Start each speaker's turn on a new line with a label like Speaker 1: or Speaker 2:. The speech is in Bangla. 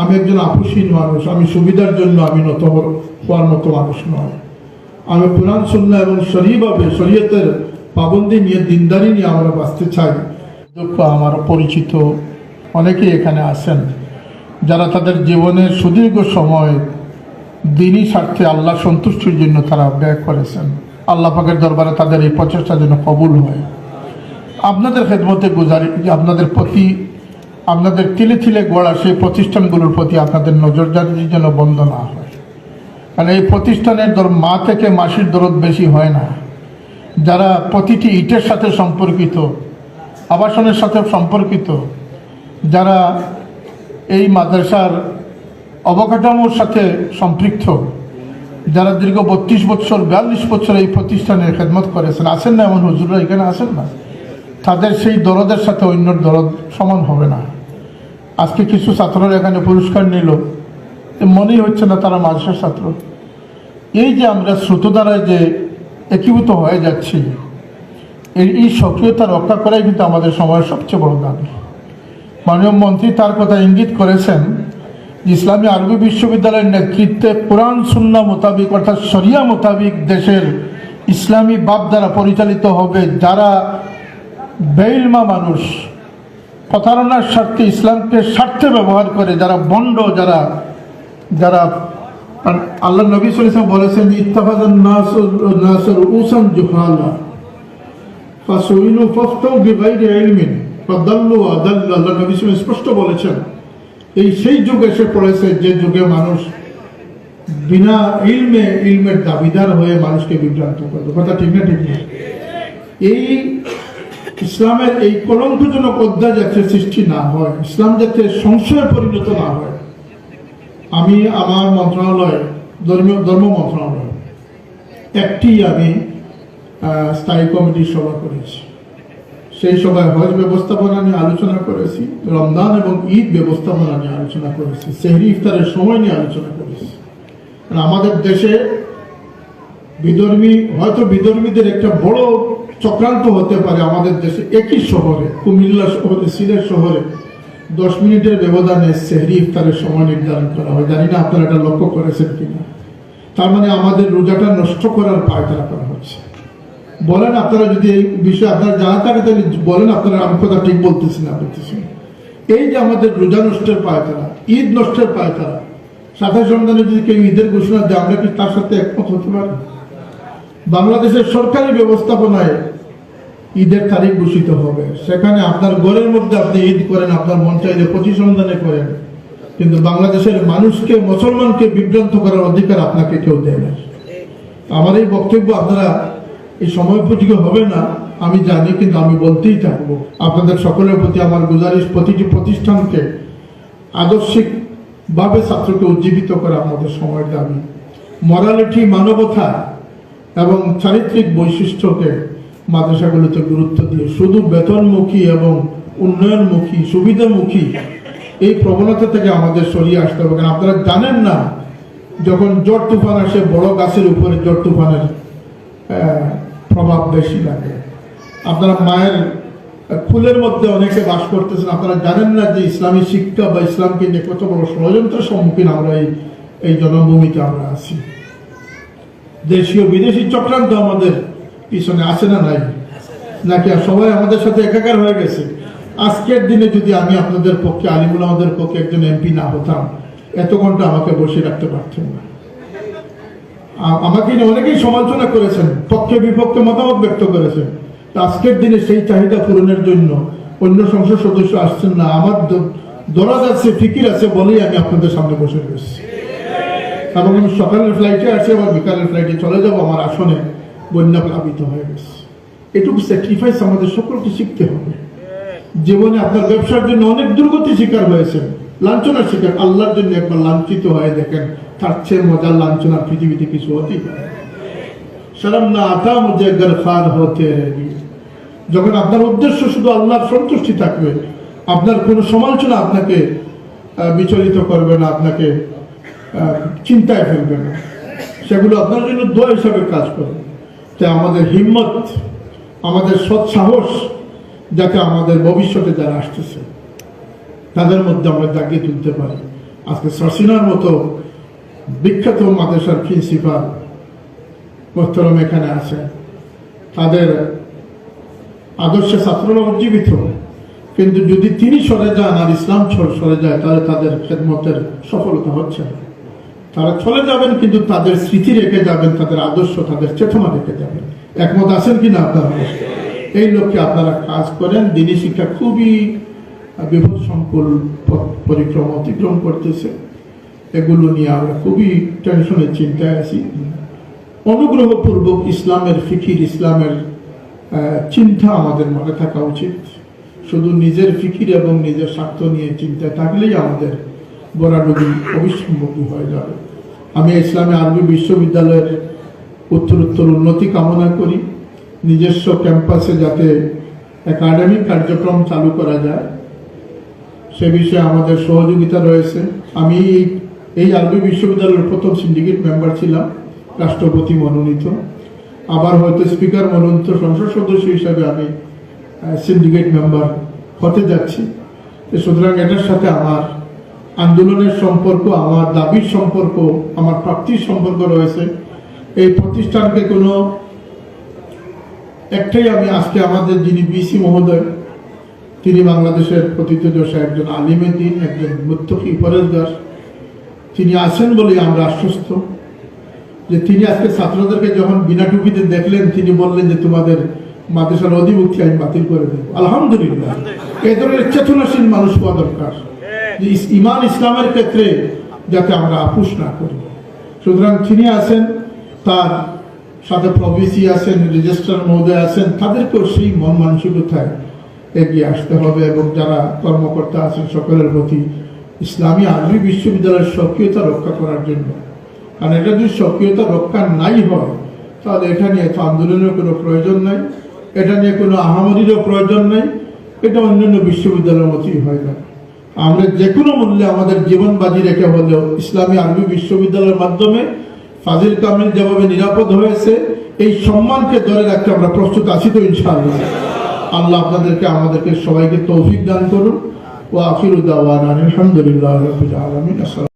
Speaker 1: আমি একজন আপুসীন মানুষ, আমি সুবিধার জন্য আমি নত হওয়ার মতো মানুষ নয়। আমি কোরআন সুন্না এবং শরীভাবে শরীয়তের পাবন্দি নিয়ে, দিনদারি নিয়ে আমরা বাঁচতে চাই। দুঃখ আমার পরিচিত অনেকেই এখানে আসেন যারা তাদের জীবনের সুদীর্ঘ সময় দিনই স্বার্থে আল্লাহ সন্তুষ্টির জন্য তারা ব্যয় করেছেন। আল্লাহ পাকের দরবারে তাদের এই প্রচেষ্টা যেন কবুল হয়। আপনাদের খেদমতে গুজারি, আপনাদের প্রতি আপনাদের তিলে তিলে গড়া সেই প্রতিষ্ঠানগুলোর প্রতি আপনাদের নজরদারি যেন বন্ধ না হয়। কারণ এই প্রতিষ্ঠানের ধর মা থেকে মাসির দরদ বেশি হয় না। যারা প্রতিটি ইটের সাথে সম্পর্কিত, আবাসনের সাথে সম্পর্কিত, যারা এই মাদ্রাসার অবকাঠামোর সাথে সম্পৃক্ত, যারা দীর্ঘ বত্রিশ বছর, বিয়াল্লিশ বছর এই প্রতিষ্ঠানের খেদমত করেছেন আসেন না এমন হুজুররা এখানে আসেন না? তাদের সেই দরদের সাথে অন্য দরদ সমান হবে না। আজকে কিছু ছাত্ররা এখানে পুরস্কার নিল। মনেই হচ্ছে না তারা মাদ্রাসার ছাত্র। এই যে আমরা শ্রুত দ্বারায় যে একীভূত হয়ে যাচ্ছি, এই এই সক্রিয়তা রক্ষা করাই কিন্তু আমাদের সময়ের সবচেয়ে বড় দাবি। মাননীয় মন্ত্রী তার কথা ইঙ্গিত করেছেন, ইসলামী আরবি বিশ্ববিদ্যালয়ের নেতৃত্বে কোরআন, সুন্না মোতাবিক, অর্থাৎ শরিয়া মোতাবিক দেশের ইসলামী বাপ দ্বারা পরিচালিত হবে যারা বেইলমা মানুষ প্রতারণার স্বার্থে, ইসলামকে স্বার্থে ব্যবহার করে যারা বন্ড, যারা যারা আল্লাহ নবী সাল্লাল্লাহু বলেছেন উসান আল্লাহ স্পষ্ট বলেছেন, এই সেই যুগ এসে পড়েছে যে যুগে মানুষ বিনা ইলমে, ইলমের দাবিদার হয়ে মানুষকে বিভ্রান্ত করবে। কথা ঠিক না ঠিক না? এই ইসলামের এই কলঙ্কজনক অধ্যায় যাতে সৃষ্টি না হয়, ইসলাম যাতে সংশয়ে পরিণত না হয়, আমি আমার মন্ত্রণালয়, ধর্মীয়, ধর্ম মন্ত্রণালয়, একটি আমি স্থায়ী কমিটির সভা করেছি। সেই সভায় হজ ব্যবস্থাপনা নিয়ে আলোচনা করেছি, রমজান এবং ঈদ ব্যবস্থাপনা নিয়ে আলোচনা করেছি, সেহরি ইফতারের সময় নিয়ে আলোচনা করেছি। আমাদের দেশে বিধর্মী হয়তো বিধর্মীদের একটা বড় চক্রান্ত হতে পারে আমাদের দেশে। একই শহরে, কুমিল্লা শহরে, সিলেট শহরে দশ মিনিটের ব্যবধানে সেহরি ইফতারের সময় নির্ধারণ করা হয়। জানি না আপনারা এটা লক্ষ্য করেছেন কিনা। তার মানে আমাদের রোজাটা নষ্ট করার পায়তারা করা হচ্ছে। বলেন আপনারা যদি এই বিষয়ে আপনারা জানা থাকে তাহলে বলেন আপনারা আমি কথা ঠিক বলতেছি না, বলতেছি এই যে আমাদের রোজা নষ্টের পায়তারা, ঈদ নষ্টের পায়তারা, সাথে সন্ধানে যদি কেউ ঈদের ঘোষণা দেয়, আমরা কি তার সাথে একমত হতে পারি? বাংলাদেশের সরকারি ব্যবস্থাপনায় ঈদের তারিখ ঘোষিত হবে। সেখানে আপনার ঘরের মধ্যে আপনি ঈদ করেন, আপনার মন চাইলে রমজানে করেন। কিন্তু বাংলাদেশের মানুষকে, মুসলমানকে বিভ্রান্ত করার অধিকার আপনাকে কেউ দেয় না। আমার এই বক্তব্য আপনারা এই সময় উপযোগী হবে না, আমি জানি, কিন্তু আমি বলতেই থাকব। আপনাদের সকলের প্রতি আমার গুজারিশ, প্রতিটি প্রতিষ্ঠানকে আদর্শিকভাবে ছাত্রকে উজ্জীবিত করা আমাদের সময়ের দাবি। মরালিটি মানবতা এবং চারিত্রিক বৈশিষ্ট্যকে মাদ্রাসাগুলোতে গুরুত্ব দিয়ে শুধু বেতনমুখী এবং উন্নয়নমুখী, সুবিধামুখী এই প্রবণতা থেকে আমাদের সরিয়ে আসতে হবে। কারণ আপনারা জানেন না, যখন জ্বর তুফান আসে, বড় গাছের উপরে জ্বর তুফানের প্রভাব বেশি লাগে। আপনারা মায়ের ফুলের মধ্যে অনেকে বাস করতেছেন। আপনারা জানেন না যে ইসলামী শিক্ষা বা ইসলামকে নিয়ে কত বড় ষড়যন্ত্রের সম্মুখীন আমরা এই এই জনভূমিতে আমরা আছি। দেশীয়, বিদেশি চক্রান্ত আমাদের পিছনে আছে না নাই? নাকি সবাই আমাদের সাথে একাকার হয়ে গেছে? আজকের দিনে যদি আমি আপনাদের পক্ষে, আলিমুল আমাদের পক্ষে একজন এমপি না হতাম, এত ঘণ্টা আমাকে বসে রাখতে পারতেন না। আমাকে অনেকেই সমালোচনা করেছেন, পক্ষে বিপক্ষে মতামত ব্যক্ত করেছেন। আজকের দিনে সেই চাহিদা পূরণের জন্য অন্য সংসদ সদস্য আসছেন না। আমার দরাজ আছে, ফিকির আছে বলেই আমি আপনাদের সামনে বসে রয়েছি। এবং আমি সকালের ফ্লাইটে আসি আবার বিকালের ফ্লাইটে চলে যাব, আমার আসনে বন্যা প্লাবিত হয়ে গেছে। এটুকু স্যাক্রিফাইস আমাদের সকলকে শিখতে হবে। জীবনে আপনার ব্যবসার জন্য অনেক দুর্গতি শিকার হয়েছেন লাঞ্ছনার শিকার। আল্লাহর জন্য একবার লাঞ্ছিত হয়ে দেখেন, তার চেয়ে মজার লাঞ্ছনা পৃথিবীতে কিছু হতেই পারে না আতা মুঝে গরফার হতে যখন আপনার উদ্দেশ্য শুধু আল্লাহর সন্তুষ্টি থাকবে, আপনার কোনো সমালোচনা আপনাকে বিচলিত করবে না, আপনাকে চিন্তায় ফেলবে না। সেগুলো আপনার জন্য দোয়া হিসাবে কাজ করবে তাই আমাদের হিম্মত, আমাদের সৎ সাহস যাতে আমাদের ভবিষ্যতে যারা আসতেছে। তাদের মধ্যে আমরা জাগিয়ে তুলতে পারি। আজকে সরসিনার মতো বিখ্যাত মাদ্রাসার প্রিন্সিপাল মোহতরম এখানে আছে তাদের আদর্শে ছাত্ররা উজ্জীবিত। কিন্তু যদি তিনি সরে যান আর ইসলাম সরে যায়, তাহলে তাদের খেদমতের সফলতা হচ্ছে না। তারা চলে যাবেন, কিন্তু তাদের স্মৃতি রেখে যাবেন, তাদের আদর্শ, তাদের চেতনা রেখে যাবেন। একমত আছেন কিনা আপনারা? এই লক্ষ্যে আপনারা কাজ করেন, দিনী শিক্ষা খুবই বিপদ সংকুল পথ পরিক্রমা অতিক্রম করতেছে। এগুলো নিয়ে আমরা খুবই টেনশনের চিন্তায় আছি। অনুগ্রহপূর্বক ইসলামের ফিকির, ইসলামের চিন্তা আমাদের মনে থাকা উচিত। শুধু নিজের ফিকির এবং নিজের স্বার্থ নিয়ে চিন্তায় থাকলেই আমাদের বরাডুবি অবিসম্মুখী হয়ে যাবে। আমি ইসলামী আরবি বিশ্ববিদ্যালয়ের উত্তরোত্তর উন্নতি কামনা করি। নিজস্ব ক্যাম্পাসে যাতে একাডেমিক কার্যক্রম চালু করা যায়, সে বিষয়ে আমাদের সহযোগিতা রয়েছে। আমি এই আরবি বিশ্ববিদ্যালয়ের প্রথম সিন্ডিকেট মেম্বার ছিলাম, রাষ্ট্রপতি মনোনীত। আবার হয়তো স্পিকার মনোনীত সংসদ সদস্য হিসাবে আমি সিন্ডিকেট মেম্বার হতে যাচ্ছি। সুতরাং এটার সাথে আমার আন্দোলনের সম্পর্ক, আমার দাবির সম্পর্ক, আমার প্রাপ্তির সম্পর্ক রয়েছে। এই প্রতিষ্ঠানকে কোনো একটাই আমি আজকে আমাদের যিনি বিসি মহোদয়, তিনি বাংলাদেশের প্রতিতদশা একজন আলিমে দিন, একজন মুত্তকি পরেজগার তিনি আছেন বলেই আমরা আশ্বস্ত। যে তিনি আজকে ছাত্রদেরকে যখন বিনা টুপিতে দেখলেন, তিনি বললেন যে তোমাদের মাদ্রাসার অধিভুক্তি আমি বাতিল করে দেব। আলহামদুলিল্লাহ। এই ধরনের চেতনাশীল মানুষ হওয়া দরকার। যে ইমান ইসলামের ক্ষেত্রে যাতে আমরা আপুস না করি। সুতরাং তিনি আছেন, তার সাথে প্রভিসি আছেন, রেজিস্ট্রার মহোদয় আছেন, তাদেরকেও সেই মন মানসিকতায় এগিয়ে আসতে হবে এবং যারা কর্মকর্তা আছেন সকলের প্রতি ইসলামী আরবি বিশ্ববিদ্যালয়ের সক্রিয়তা রক্ষা করার জন্য। কারণ এটা যদি সক্রিয়তা রক্ষা নাই হয়, তাহলে এটা নিয়ে তো আন্দোলনের কোনো প্রয়োজন নাই, এটা নিয়ে কোনো আহামরিরও প্রয়োজন নাই, এটা অন্যান্য বিশ্ববিদ্যালয়ের মতোই হয় না। আমরা যে কোনো মূল্যে আমাদের জীবন বাজি রেখে হলেও ইসলামী আরবি বিশ্ববিদ্যালয়ের মাধ্যমে ফাজিল কামিল যেভাবে নিরাপদ হয়েছে, এই সম্মানকে ধরে রাখতে আমরা প্রস্তুত আছি তো ইনশাআল্লাহ। আল্লাহ আপনাদেরকে, আমাদেরকে সবাইকে তৌফিক দান করুন। ও আখিরুদ্দাওয়ান আলহামদুলিল্লাহ রবিল আলমিন। আসসালাম